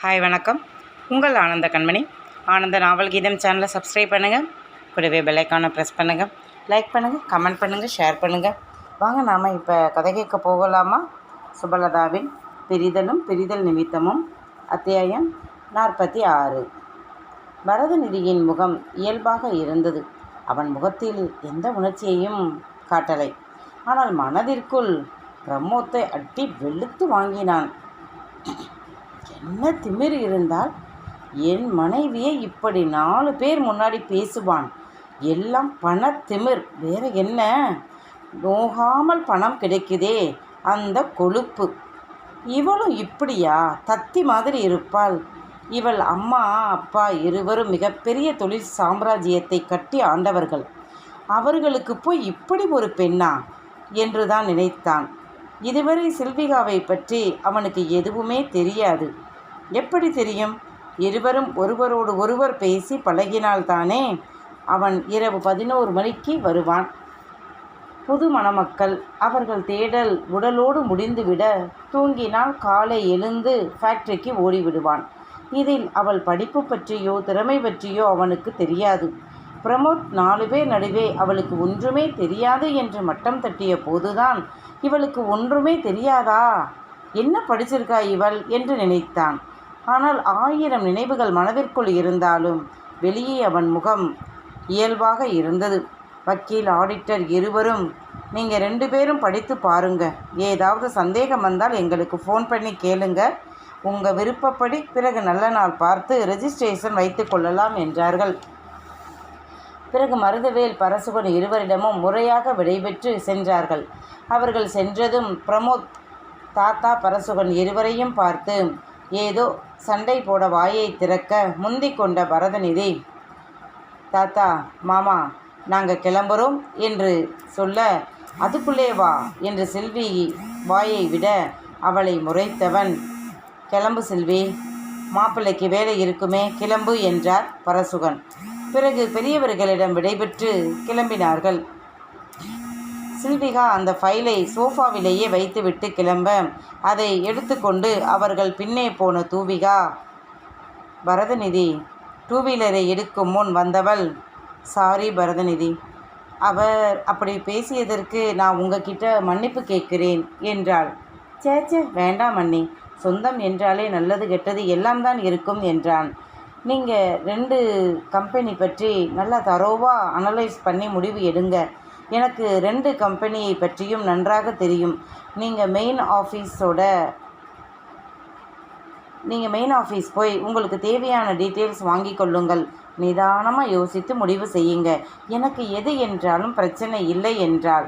Hi வணக்கம். உங்கள் ஆனந்த கண்மணி. ஆனந்த நாவல் கீதம் சேனலை சப்ஸ்கிரைப் பண்ணுங்கள் கூடவே பெல்லைக்கானை ப்ரெஸ் பண்ணுங்கள் லைக் பண்ணுங்கள் கமெண்ட் பண்ணுங்கள் ஷேர் பண்ணுங்கள் வாங்க நாம் இப்போ கதை கேட்க போகலாமா? சுபலதாவின் பிரிதலும் பிரிதல் நிமித்தமும் அத்தியாயம் நாற்பத்தி ஆறு. பரதநிதியின் முகம் இயல்பாக இருந்தது. அவன் முகத்தில் எந்த உணர்ச்சியையும் காட்டலை. ஆனால் மனதிற்குள் பிரம்மோத்தை அட்டி வெளுத்து வாங்கினான். என்ன திமிர் இருந்தால் என் மனைவியை இப்படி நாலு பேர் முன்னாடி பேசுவான். எல்லாம் பண திமிர். வேற என்ன? நோகாமல் பணம் கிடைக்குதே. அந்த கொழுப்பு. இவளும் இப்படியா? தத்தி மாதிரி இருப்பாள். இவள் அம்மா அப்பா இருவரும் மிகப்பெரிய தொழில் சாம்ராஜ்யத்தை கட்டி ஆண்டவர்கள். அவர்களுக்கு போய் இப்படி ஒரு பெண்ணா? என்று தான் நினைத்தான். இதுவரை செல்விகாவை பற்றி அவனுக்கு எதுவுமே தெரியாது. எப்படி தெரியும்? இருவரும் ஒருவரோடு ஒருவர் பேசி பழகினால்தானே அவன் இரவு பதினோரு மணிக்கு வருவான். புது மணமக்கள். அவர்கள் தேடல் உடலோடு முடிந்துவிட தூங்கினால் காலை எழுந்து ஃபேக்டரிக்கு ஓடிவிடுவான். இதில் அவள் படிப்பு பற்றியோ திறமை பற்றியோ அவனுக்கு தெரியாது. பிரமோத் நாலு பேர் நடுவே அவளுக்கு ஒன்றுமே தெரியாது என்று மட்டம் தட்டிய போதுதான் இவளுக்கு ஒன்றுமே தெரியாதா? என்ன படிச்சிருக்கா இவள்? என்று நினைத்தான். ஆனால் ஆயிரம் நினைவுகள் மனதிற்குள் இருந்தாலும் வெளியே அவன் முகம் இயல்பாக இருந்தது. வக்கீல் ஆடிட்டர் இருவரும் நீங்கள் ரெண்டு பேரும் படித்து பாருங்க. ஏதாவது சந்தேகம் வந்தால் எங்களுக்கு ஃபோன் பண்ணி கேளுங்க. உங்கள் விருப்பப்படி பிறகு நல்ல நாள் பார்த்து ரெஜிஸ்ட்ரேஷன் வைத்து கொள்ளலாம் என்றார்கள். பிறகு மருதவேல் பரசுகன் இருவரிடமும் முறையாக விடைபெற்று சென்றார்கள். அவர்கள் சென்றதும் பிரமோத் தாத்தா பரசுகன் இருவரையும் பார்த்து ஏதோ சண்டை போட வாயை திறக்க முந்தி கொண்ட பரதநிதி தாத்தா மாமா நாங்கள் கிளம்புறோம் என்று சொல்ல அதுக்குள்ளே வா என்று செல்வி வாயை விட அவளை முறைத்தவன். கிளம்பு செல்வி மாப்பிள்ளைக்கு வேலை இருக்குமே கிளம்பு என்றார் பரசுகன். பிறகு பெரியவர்களிடம் விடைபெற்று கிளம்பினார்கள். சில்விகா அந்த ஃபைலை சோஃபாவிலேயே வைத்துவிட்டு கிளம்ப அதை எடுத்துக்கொண்டு அவர்கள் பின்னே போன தூவிகா பரதநிதி டூ வீலரை எடுக்கும் முன் வந்தவள். சாரி பரதநிதி. அவர் அப்படி பேசியதற்கு நான் உங்ககிட்ட மன்னிப்பு கேட்கிறேன் என்றாள். சேச்சே வேண்டாம் அண்ணி. சொந்தம் என்றாலே நல்லது கெட்டது எல்லாம் தான் இருக்கும் என்றான். நீங்கள் ரெண்டு கம்பெனி பற்றி நல்லா தரோவாக அனலைஸ் பண்ணி முடிவு எடுங்க. எனக்கு ரெண்டு கம்பெனியை பற்றியும் நன்றாக தெரியும். நீங்கள் மெயின் ஆஃபீஸோட நீங்கள் மெயின் ஆஃபீஸ் போய் உங்களுக்கு தேவையான டீட்டெயில்ஸ் வாங்கி கொள்ளுங்கள். நிதானமாக யோசித்து முடிவு செய்யுங்க. எனக்கு எது என்றாலும் பிரச்சனை இல்லை என்றால்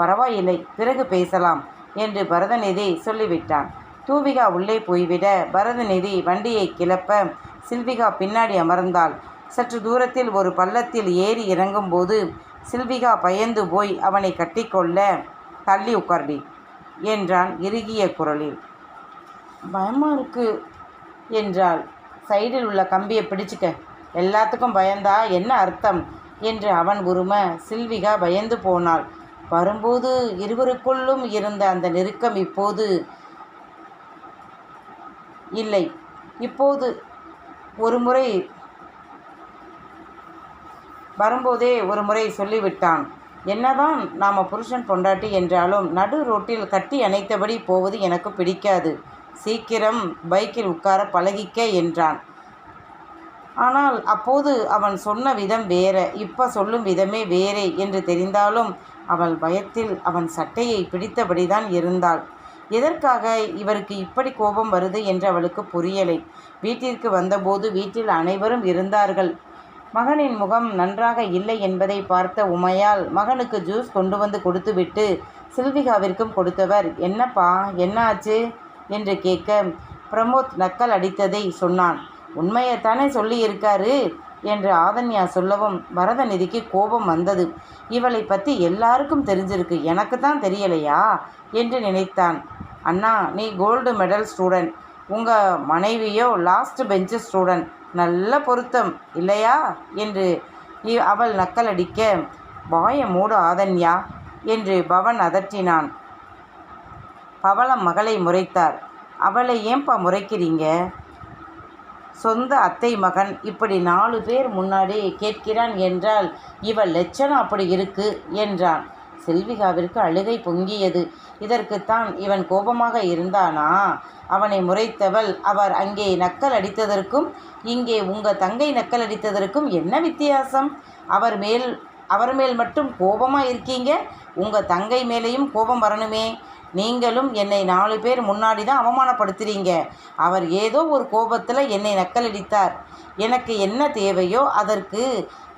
பரவாயில்லை பிறகு பேசலாம் என்று பரதநிதி சொல்லிவிட்டான். தூவிகா உள்ளே போய்விட பரதநிதி வண்டியை கிளப்ப சில்விகா பின்னாடி அமர்ந்தாள். சற்று தூரத்தில் ஒரு பள்ளத்தில் ஏறி இறங்கும்போது சில்விகா பயந்து போய் அவனை கட்டிக்கொள்ள தள்ளி உட்கார்டி என்றான் இறுகிய குரலில். பயமாக இருக்கு? என்றாள். சைடில் உள்ள கம்பியை பிடிச்சிக்க. எல்லாத்துக்கும் பயந்தா என்ன அர்த்தம்? என்று அவன் உரும சில்விகா பயந்து போனாள். வரும்போது இருவருக்குள்ளும் இருந்த அந்த நெருக்கம் இப்போது இல்லை. இப்போது ஒரு முறை வரும்போதே ஒரு முறை சொல்லிவிட்டான். என்னதான் நாம் புருஷன் பொண்டாட்டி என்றாலும் நடு ரோட்டில் கட்டி அணைத்தபடி போவது எனக்கு பிடிக்காது. சீக்கிரம் பைக்கில் உட்கார பழகிக்க என்றான். ஆனால் அப்போது அவன் சொன்ன விதம் வேற. இப்போ சொல்லும் விதமே வேறே என்று தெரிந்தாலும் அவள் பயத்தில் அவன் சட்டையை பிடித்தபடிதான் இருந்தாள். எதற்காக இவருக்கு இப்படி கோபம் வருது என்று அவளுக்கு புரியலை. வீட்டிற்கு வந்தபோது வீட்டில் அனைவரும் இருந்தார்கள். மகனின் முகம் நன்றாக இல்லை என்பதை பார்த்த உமையால் மகனுக்கு ஜூஸ் கொண்டு வந்து கொடுத்துவிட்டு சில்விகாவிற்கும் கொடுத்தவர் என்னப்பா என்ன ஆச்சு என்று கேட்க பிரமோத் நக்கல் அடித்ததை சொன்னான். உண்மையைத்தானே சொல்லியிருக்காரு? என்று ஆதன்யா சொல்லவும் பரதநிதிக்கு கோபம் வந்தது. இவளை பற்றி எல்லாருக்கும் தெரிஞ்சிருக்கு. எனக்கு தான் தெரியலையா? என்று நினைத்தான். அண்ணா நீ கோல்டு மெடல் ஸ்டூடெண்ட். உங்கள் மனைவியோ லாஸ்ட் பெஞ்சு ஸ்டூடெண்ட். நல்ல பொருத்தம் இல்லையா? என்று இ- அவள் நக்கலடிக்க வாய மூடு ஆதன்யா என்று பவன் அதற்றினான். பவளம் மகளை முறைத்தார். அவளை ஏன்பா முறைக்கிறீங்க? சொந்த அத்தை மகன் இப்படி நாலு பேர் முன்னாடி கேட்கிறான் என்றால் இவள் லட்சணம் அப்படி இருக்கு என்றான். செல்விகாவிற்கு அழுகை பொங்கியது. இதற்குத்தான் இவன் கோபமாக இருந்தானா? அவனை முறைத்தவள் அவர் அங்கே நக்கல் அடித்ததற்கும் இங்கே உங்க தங்கை நக்கல் அடித்ததற்கும் என்ன வித்தியாசம்? அவர் மேல் அவர் மேல் மட்டும் கோபமா இருக்கீங்க? உங்க தங்கை மேலேயும் கோபம் வரணுமே. நீங்களும் என்னை நாலு பேர் முன்னாடி தான் அவமானப்படுத்துறீங்க. அவர் ஏதோ ஒரு கோபத்தில் என்னை நக்கலடித்தார் எனக்கு என்ன தேவையோ அதற்கு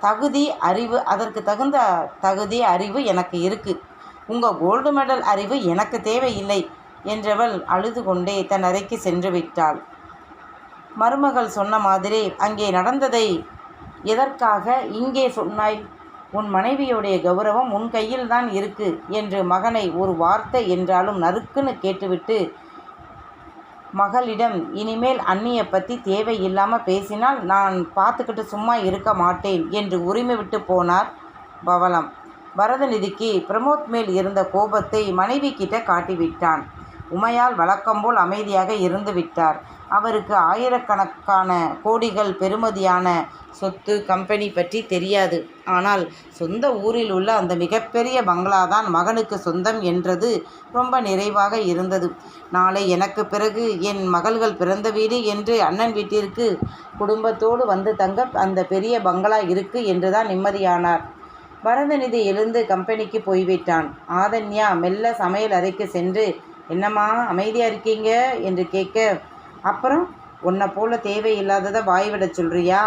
தகுதி அறிவு அதற்கு தகுந்த தகுதி அறிவு எனக்கு இருக்குது உங்கள் கோல்டு மெடல் அறிவு எனக்கு தேவையில்லை என்றவள் அழுது கொண்டே தன் அறைக்கு சென்று விட்டாள். மருமகள் சொன்ன மாதிரி அங்கே நடந்ததை எதற்காக இங்கே சொன்னாய்? உன் மனைவியுடைய கௌரவம் உன் கையில் தான் இருக்கு என்று மகனை ஒரு வார்த்தை என்றாலும் நறுக்குன்னு கேட்டுவிட்டு மகளிடம் இனிமேல் அண்ணியை பற்றி தேவையில்லாமல் பேசினால் நான் பார்த்துக்கிட்டு சும்மா இருக்க மாட்டேன் என்று உரிமை விட்டு போனார் பவளம். பரதநிதிக்கு பிரமோத் மேல் இருந்த கோபத்தை மனைவி கிட்ட காட்டிவிட்டான். உமையால் வழக்கம்போல் அமைதியாக இருந்து விட்டார். அவருக்கு ஆயிரக்கணக்கான கோடிகள் பெறுமதியான சொத்து கம்பெனி பற்றி தெரியாது. ஆனால் சொந்த ஊரில் உள்ள அந்த மிகப்பெரிய பங்களாதான் மகனுக்கு சொந்தம் என்றது ரொம்ப நிறைவாக இருந்தது. நாளை எனக்கு பிறகு என் மகள்கள் பிறந்த வீடு என்று அண்ணன் வீட்டிற்கு குடும்பத்தோடு வந்து தங்க அந்த பெரிய பங்களா இருக்கு என்றுதான் நிம்மதியானார். பரதநிதி எழுந்து கம்பெனிக்கு போய்விட்டான். ஆதன்யா மெல்ல சமையல் அறைக்கு சென்று என்னம்மா அமைதியாக இருக்கீங்க? என்று கேட்க அப்புறம் உன்னை போல தேவையில்லாததை வாய் விட சொல்றியா?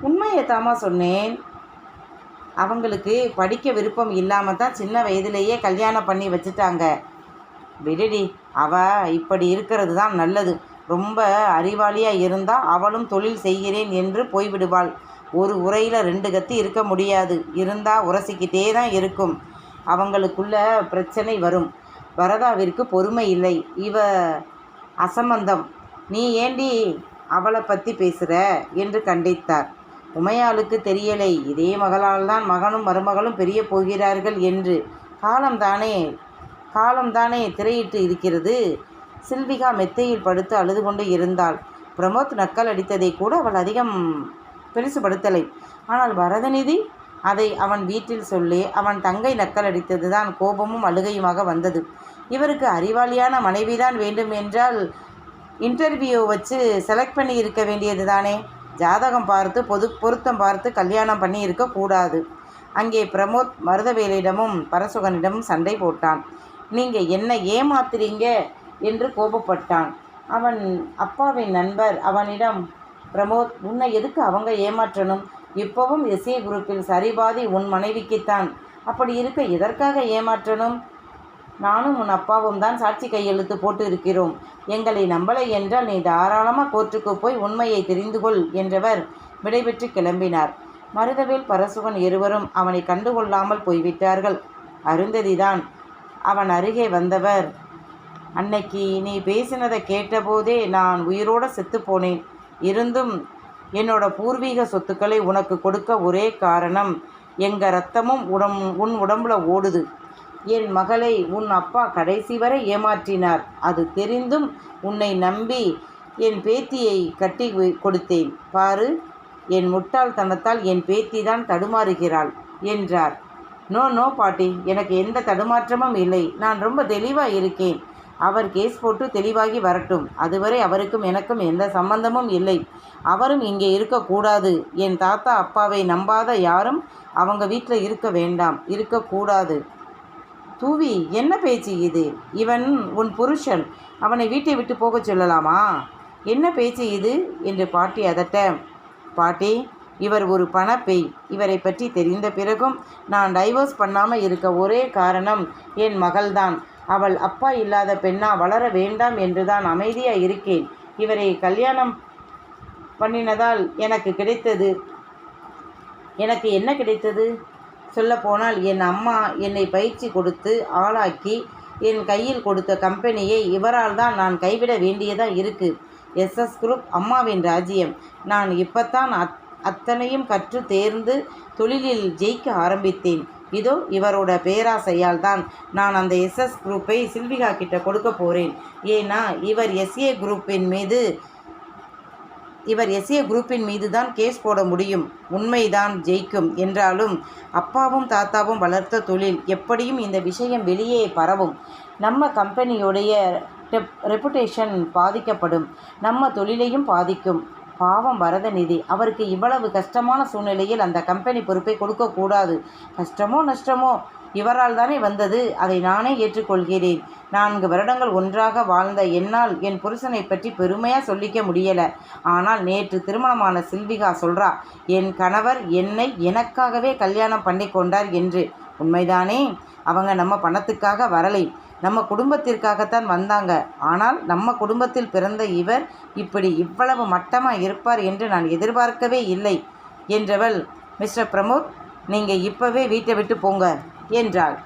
உண்மையை தாமா சொன்னேன். அவங்களுக்கு படிக்க விருப்பம் இல்லாமல் தான் சின்ன வயதிலேயே கல்யாணம் பண்ணி வச்சுட்டாங்க. விடுடி அவ இப்படி இருக்கிறது தான் நல்லது. ரொம்ப அறிவாளியாக இருந்தால் அவளும் தொழில் செய்கிறேன் என்று போய்விடுவாள். ஒரு உரையில் ரெண்டு கத்தி இருக்க முடியாது. இருந்தால் உரசிக்கிட்டே தான் இருக்கும். அவங்களுக்குள்ள பிரச்சனை வரும். வரதாவிற்கு பொறுமை இல்லை. இவ அசம்பந்தம் நீ ஏண்டி அவளை பற்றி பேசுகிற என்று கண்டித்தார். உமையாளுக்கு தெரியலை. இதே மகளால் தான் மகனும் மருமகளும் பெரிய போகிறார்கள் என்று. காலம்தானே காலம்தானே திரையிட்டு இருக்கிறது? சில்விகா மெத்தையில் படுத்து அழுது கொண்டு இருந்தாள். பிரமோத் நக்கல் அடித்ததை கூட அவள் அதிகம் பெருசுபடுத்தலை. ஆனால் வரதநிதி அதை அவன் வீட்டில் சொல்லி அவன் தங்கை நக்கல் அடித்தது தான் கோபமும் அழுகையுமாக வந்தது. இவருக்கு அறிவாளியான மனைவிதான் வேண்டும் என்றால் இன்டர்வியூ வச்சு செலக்ட் பண்ணி இருக்க வேண்டியது தானே ஜாதகம் பார்த்து பொது பொருத்தம் பார்த்து கல்யாணம் பண்ணி இருக்கக்கூடாது அங்கே பிரமோத் மருதவேலிடமும் பரசுகனிடமும் சண்டை போட்டான். நீங்கள் என்ன ஏமாத்துறீங்க? என்று கோபப்பட்டான். அவன் அப்பாவின் நண்பர் அவனிடம் பிரமோத் உன்னை எதுக்கு அவங்க ஏமாற்றணும்? இப்போவும் எஸ்ஏ குரூப்பில் சரிபாதி உன் மனைவிக்குத்தான். அப்படி இருக்க எதற்காக ஏமாற்றணும்? நானும் உன் அப்பாவும் தான் சாட்சி கையெழுத்து போட்டு இருக்கிறோம் எங்களை நம்பலை என்றால் நீ தாராளமாக கோர்ட்டுக்கு போய் உண்மையை தெரிந்து கொள் என்றவர் விடைபெற்று கிளம்பினார். மருதவேல் பரசுவன் இருவரும் அவனை கண்டுகொள்ளாமல் போய்விட்டார்கள். அருந்ததிதான் அவன் அருகே வந்தவர். அன்னைக்கு நீ பேசினதை கேட்டபோதே நான் உயிரோடு செத்து போனேன். இருந்தும் என்னோட பூர்வீக சொத்துக்களை உனக்கு கொடுக்க ஒரே காரணம் எங்கள் ரத்தமும் உடம் உன் உடம்புல ஓடுது. என் மகளை உன் அப்பா கடைசி வரை ஏமாற்றினார். அது தெரிந்தும் உன்னை நம்பி என் பேத்தியை கட்டி கொடுத்தேன். பாரு என் முட்டாள்தனத்தால் என் பேத்தி தான் தடுமாறுகிறாள் என்றார். நோ நோ பாட்டி எனக்கு எந்த தடுமாற்றமும் இல்லை. நான் ரொம்ப தெளிவாக இருக்கேன். அவர் கேஸ் போட்டு தெளிவாகி வரட்டும். அதுவரை அவருக்கும் எனக்கும் எந்த சம்பந்தமும் இல்லை. அவரும் இங்கே இருக்கக்கூடாது. என் தாத்தா அப்பாவை நம்பாத யாரும் அவங்க வீட்டில் இருக்க வேண்டாம். இருக்கக்கூடாது. தூவி என்ன பேச்சு இது? இவன் உன் புருஷன். அவனை வீட்டை விட்டு போகச் சொல்லலாமா? என்ன பேச்சு இது? என்று பாட்டி அதட்ட. பாட்டி இவர் ஒரு பணப்பெய். இவரை பற்றி தெரிந்த பிறகும் நான் டைவர்ஸ் பண்ணாமல் இருக்க ஒரே காரணம் என் மகள்தான். அவள் அப்பா இல்லாத பெண்ணா வளர வேண்டாம் என்றுதான் அமைதியாக இருக்கேன். இவரை கல்யாணம் பண்ணினதால் எனக்கு கிடைத்தது. எனக்கு என்ன கிடைத்தது? சொல்லப்போனால் என் அம்மா என்னை பயிற்சி கொடுத்து ஆளாக்கி என் கையில் கொடுத்த கம்பெனியை இவரால் தான் நான் கைவிட வேண்டியதாக இருக்குது எஸ்எஸ் குரூப் அம்மாவின் ராஜ்யம். நான் இப்போத்தான் அத் அத்தனையும் கற்று தேர்ந்து தொழிலில் ஜெயிக்க ஆரம்பித்தேன். இதோ இவரோட பேராசையால் தான் நான் அந்த எஸ்எஸ் குரூப்பை சில்விகா கிட்ட கொடுக்க போகிறேன் ஏன்னா இவர் எஸ்ஏ குரூப்பின் மீது இவர் எஸ்ஏ குரூப்பின் மீது தான் கேஸ் போட முடியும். உண்மைதான் ஜெயிக்கும் என்றாலும் அப்பாவும் தாத்தாவும் வளர்த்த தொழில் எப்படியும் இந்த விஷயம் வெளியே பரவும். நம்ம கம்பெனியுடைய ரெப் ரெப்புடேஷன் பாதிக்கப்படும். நம்ம தொழிலையும் பாதிக்கும். பாவம் வரதநிதி அவருக்கு இவ்வளவு கஷ்டமான சூழ்நிலையில் அந்த கம்பெனி பொறுப்பை கொடுக்கக்கூடாது கஷ்டமோ நஷ்டமோ இவரால் தானே வந்தது. அதை நானே ஏற்றுக்கொள்கிறேன். நான்கு வருடங்கள் ஒன்றாக வாழ்ந்த என்னால் என் புருஷனை பற்றி பெருமையாக சொல்லிக்க முடியலை. ஆனால் நேற்று திருமணமான சில்விகா சொல்றா என் கணவர் என்னை எனக்காகவே கல்யாணம் பண்ணி கொண்டார் என்று. உண்மைதானே? அவங்க நம்ம பணத்துக்காக வரலை. நம்ம குடும்பத்திற்காகத்தான் வந்தாங்க. ஆனால் நம்ம குடும்பத்தில் பிறந்த இவர் இப்படி இவ்வளவு மட்டமாக இருப்பார் என்று நான் எதிர்பார்க்கவே இல்லை என்றவள் மிஸ்டர் பிரமோத் நீங்கள் இப்போவே வீட்டை விட்டு போங்க என்றாள்.